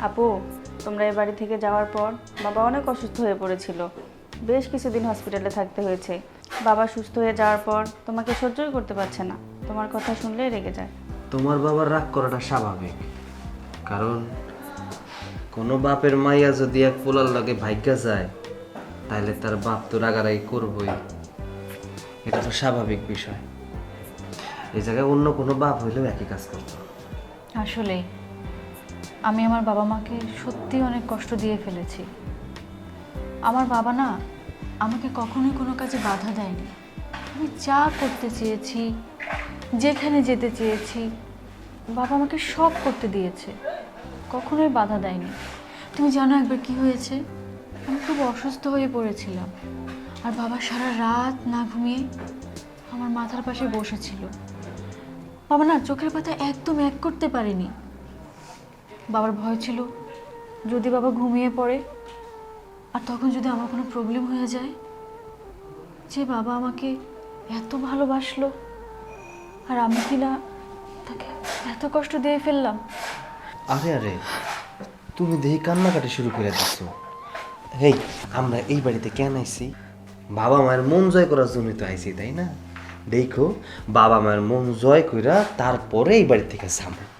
আপু তোমরা এই বাড়ি থেকে যাওয়ার পর বাবা অনেক অসুস্থ হয়ে পড়েছিল। বেশ কিছুদিন হসপিটালে থাকতে হয়েছে। বাবা সুস্থ হয়ে যাওয়ার পর তোমাকে সহ্যই করতে পারছে না। তোমার কথা শুনলেই রেগে যায়। তোমার বাবার রাগ করাটা স্বাভাবিক। কারণ কোনো বাপের মাইয়া যদি এক পোলার লাগে ভাগ্যা যায় তাহলে তার বাপ তো রাগারাগি করবই। এটা তো স্বাভাবিক বিষয়। এই জায়গায় অন্য কোনো বাপ হইলেও একই কাজ করতো। আসলে আমি আমার বাবা মাকে সত্যি অনেক কষ্ট দিয়ে ফেলেছি। আমার বাবা না আমাকে কখনোই কোনো কাজে বাধা দেয়নি। আমি যা করতে চেয়েছি, যেখানে যেতে চেয়েছি, বাবা আমাকে সব করতে দিয়েছে। কখনোই বাধা দেয়নি। তুমি জানো একবার কি হয়েছে? আমি খুব অসুস্থ হয়ে পড়েছিলাম। আর বাবা সারা রাত না ঘুমিয়ে আমার মাথার পাশে বসেছিল। বাবা না চোখের পাতা একদম এক করতে পারেনি। বাবার ভয় ছিল। যদি বাবা ঘুমিয়ে পড়ে, আর তখন যদি আমার কোনো প্রবলেম হয়ে যায়, যে বাবা আমাকে এত ভালোবাসলো, আর আমি কি না তাকে এত কষ্ট দিয়ে ফেললাম? আরে আরে, তুমি দেখি কান্নাকাটি শুরু করে দিচ্ছ হেই, আমরা এই বাড়িতে কেন আইছি? বাবা মায়ের মন জয় করার জন্যই তো আইছি, তাই না? দেখো, বাবা মায়ের মন জয় কইরা তারপরে এই বাড়ি থেকে যাব।